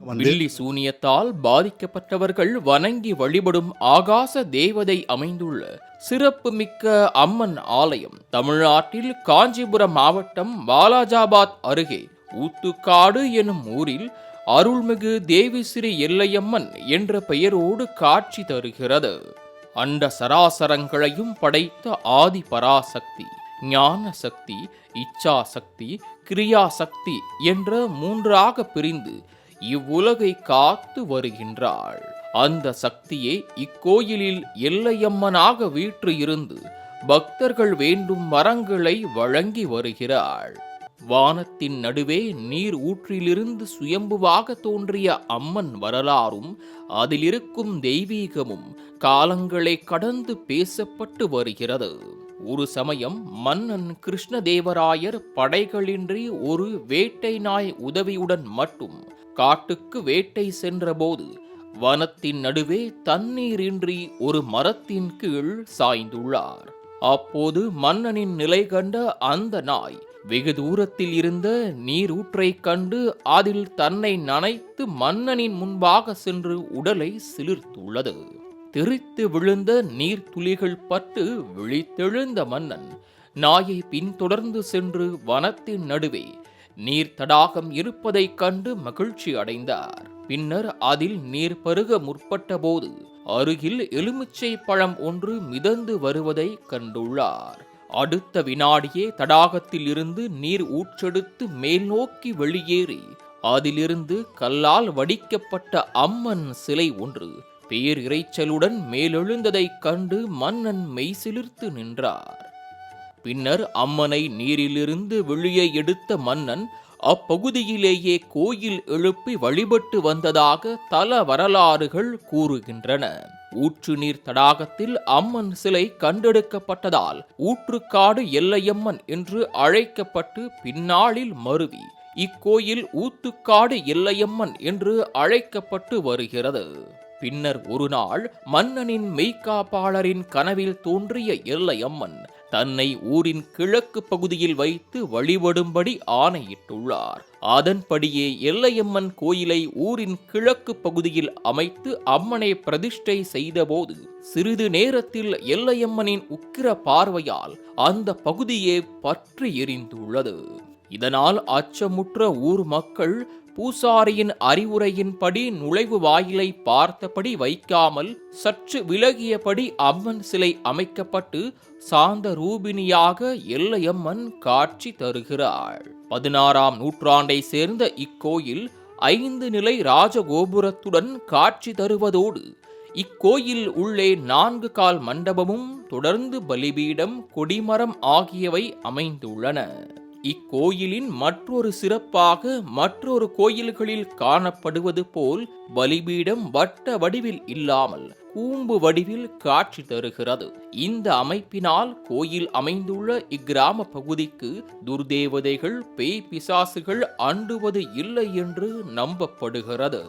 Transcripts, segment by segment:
வில்லி சூனியத்தால் பாதிக்கப்பட்டவர்கள் வணங்கி வழிபடும் ஆகாச தேவதை அமைந்துள்ள சிறப்புமிக்க அம்மன் ஆலயம் தமிழ்நாட்டில் காஞ்சிபுரம் மாவட்டம் வாலாஜாபாத் அருகே. ஊத்துக்காடு எனும் ஊரில் அருள்மிகு தேவிஸ்ரீ எல்லையம்மன் என்ற பெயரோடு காட்சி தருகிறது. அண்ட சராசரங்களையும் படைத்த ஆதி பராசக்தி ஞான சக்தி இச்சா சக்தி கிரியா சக்தி என்ற மூன்றாக பிரிந்து இவ்வுலகை காத்து வருகின்றாள். அந்த சக்தியே இக்கோயிலில் எல்லையம்மனாக வீற்று இருந்து பக்தர்கள் வேண்டும் மரங்களை வழங்கி வருகிறாள். வானத்தின் நடுவே நீர் ஊற்றிலிருந்து சுயம்புவாக தோன்றிய அம்மன் வரலாறும் அதிலிருக்கும் தெய்வீகமும் காலங்களை கடந்து பேசப்பட்டு வருகிறது. ஒரு சமயம் மன்னன் கிருஷ்ணதேவராயர் படைகளின்றி ஒரு வேட்டை நாய் உதவியுடன் மட்டும் காட்டுக்கு வேட்டை சென்றபோது வனத்தின் நடுவே தண்ணீரின்றி ஒரு மரத்தின் கீழ் சாய்ந்துள்ளார். அப்போது மன்னனின் நிலை கண்ட அந்த நாய் வெகு தூரத்தில் இருந்த நீரூற்றைக் கண்டு அதில் தன்னை நனைத்து மன்னனின் முன்பாக சென்று உடலை சிலிர்த்துள்ளது. தெரித்து விழுந்த நீர்த்துளிகள் பட்டு விழித்தெழுந்த மன்னன் நாயை பின்தொடர்ந்து சென்று வனத்தின் நடுவே நீர் தடாகம் இருப்பதைக் கண்டு மகிழ்ச்சி அடைந்தார். பின்னர் அதில் நீர் பருக முற்பட்டபோது அருகில் எலுமிச்சை பழம் ஒன்று மிதந்து வருவதை கண்டுள்ளார். அடுத்த வினாடியே தடாகத்தில் இருந்து நீர் ஊற்றெடுத்து மேல் நோக்கி வெளியேறி அதிலிருந்து கல்லால் வடிக்கப்பட்ட அம்மன் சிலை ஒன்று பேர் இறைச்சலுடன் மேலெழுந்ததைக் கண்டு மன்னன் மெய்சிலிர்த்து நின்றார். பின்னர் அம்மனை நீரிலிருந்து வெளியே எடுத்த மன்னன் அப்பகுதியிலேயே கோயில் எழுப்பி வழிபட்டு வந்ததாக தல வரலாறுகள் கூறுகின்றன. ஊற்று நீர் தடாகத்தில் அம்மன் சிலை கண்டெடுக்கப்பட்டதால் ஊற்றுக்காடு எல்லையம்மன் என்று அழைக்கப்பட்டு பின்னாளில் மருவி இக்கோயில் ஊத்துக்காடு எல்லையம்மன் என்று அழைக்கப்பட்டு வருகிறது. பின்னர் ஒரு நாள் மன்னனின் மெய்காப்பாளரின் கனவில் தோன்றிய எல்லையம்மன் தன்னை ஊரின் கிழக்கு பகுதியில் வைத்து வழிபடும்படி ஆணையிட்டுள்ளார். அதன்படியே எல்லையம்மன் கோயிலை ஊரின் கிழக்கு பகுதியில் அமைத்து அம்மனை பிரதிஷ்டை செய்தபோது சிறிது நேரத்தில் எல்லையம்மனின் உக்கிர பார்வையால் அந்த பகுதியே பற்றி எரிந்துள்ளது. இதனால் அச்சமுற்ற ஊர் மக்கள் பூசாரியின் அறிவுரையின்படி நுழைவு வாயிலை பார்த்தபடி வைக்காமல் சற்று விலகியபடி அம்மன் சிலை அமைக்கப்பட்டு சாந்த ரூபினியாக எல்லையம்மன் காட்சி தருகிறாள். பதினாறாம் நூற்றாண்டை சேர்ந்த இக்கோயில் ஐந்து நிலை ராஜகோபுரத்துடன் காட்சி தருவதோடு இக்கோயில் உள்ளே நான்கு கால் மண்டபமும் தொடர்ந்து பலிபீடம் கொடிமரம் ஆகியவை அமைந்துள்ளன. இக்கோயிலின் மற்றொரு சிறப்பாக மற்றொரு கோயில்களில் காணப்படுவது போல் பலிபீடம் வட்ட வடிவில் இல்லாமல் கூம்பு வடிவில் காட்சி தருகிறது. இந்த அமைப்பினால் கோயில் அமைந்துள்ள இக்கிராம பகுதிக்கு துர்தேவதைகள் பேய் பிசாசுகள் அண்டுவது இல்லை என்று நம்பப்படுகிறது.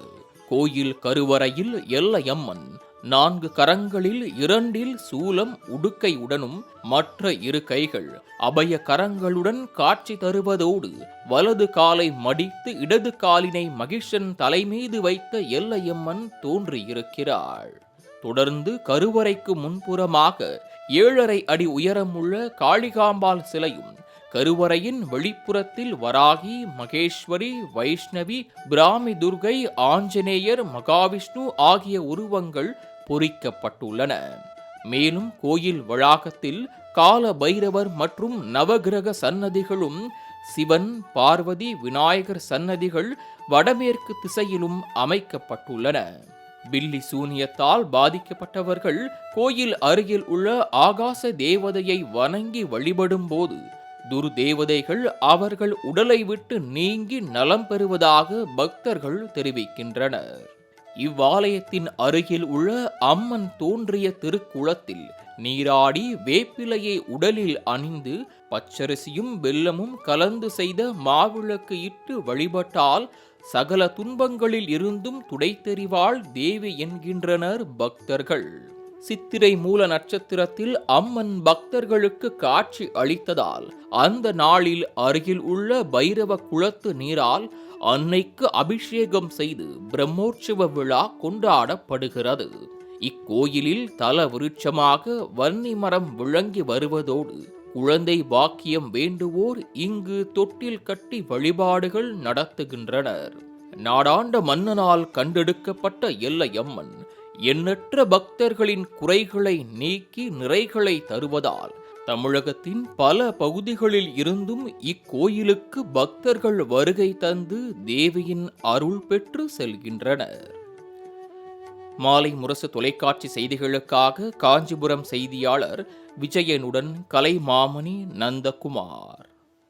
கோயில் கருவறையில் எல்லையம்மன் நான்கு கரங்களில் இரண்டில் சூலம் உடுக்கையுடனும் மற்ற இரு கைகள் அபய கரங்களுடன் காட்சி தருவதோடு வலது காலை மடித்து இடது காலினை மகிஷன் தலைமீது வைத்த எல்லையம்மன் தோன்றியிருக்கிறாள். தொடர்ந்து கருவறைக்கு முன்புறமாக ஏழரை அடி உயரமுள்ள காளிகாம்பாள் சிலையும் கருவறையின் வெளிப்புறத்தில் வராகி மகேஸ்வரி வைஷ்ணவி பிராமி துர்கை ஆஞ்சநேயர் மகாவிஷ்ணு ஆகிய உருவங்கள் பொறிக்கப்பட்டுள்ளன. மேலும் கோயில் வளாகத்தில் கால பைரவர் மற்றும் நவகிரக சன்னதிகளும் சிவன் பார்வதி விநாயகர் சன்னதிகள் வடமேற்கு திசையிலும் அமைக்கப்பட்டுள்ளன. பில்லி சூனியத்தால் பாதிக்கப்பட்டவர்கள் கோயில் அருகில் உள்ள ஆகாச தேவதையை வணங்கி வழிபடும் போது துர்தேவதைகள் அவர்கள் உடலை விட்டு நீங்கி நலம் பெறுவதாக பக்தர்கள் தெரிவிக்கின்றனர். இவ்வாலயத்தின் அருகில் உள்ள அம்மன் தோன்றிய திருக்குளத்தில் நீராடி வேப்பிலையை உடலில் அணிந்து பச்சரிசியும் வெல்லமும் கலந்து செய்த மாவிளக்கு இட்டு வழிபட்டால் சகல துன்பங்களில் இருந்தும் துடைத்தெறிவாள் தேவி என்கின்றனர் பக்தர்கள். சித்திரை மூல நட்சத்திரத்தில் அம்மன் பக்தர்களுக்கு காட்சி அளித்ததால் அந்த நாளில் அருகில் உள்ள பைரவ குளத்து நீரால் அன்னைக்கு அபிஷேகம் செய்து பிரம்மோற்சவ விழா கொண்டாடப்படுகிறது. இக்கோயிலில் தல விருட்சமாக வன்னி மரம் விளங்கி வருவதோடு குழந்தை பாக்கியம் வேண்டுவோர் இங்கு தொட்டில் கட்டி வழிபாடுகள் நடத்துகின்றனர். நாடாண்ட மன்னனால் கண்டெடுக்கப்பட்ட எல்லையம்மன் எண்ணற்ற பக்தர்களின் குறைகளை நீக்கி நிறைகளை தருவதால் தமிழகத்தின் பல பகுதிகளில் இருந்தும் இக்கோயிலுக்கு பக்தர்கள் வருகை தந்து தேவியின் அருள் பெற்று செல்கின்றனர். மாலை முரசு தொலைக்காட்சி செய்திகளுக்காக காஞ்சிபுரம் செய்தியாளர் விஜயனுடன் கலைமாமணி நந்தகுமார்.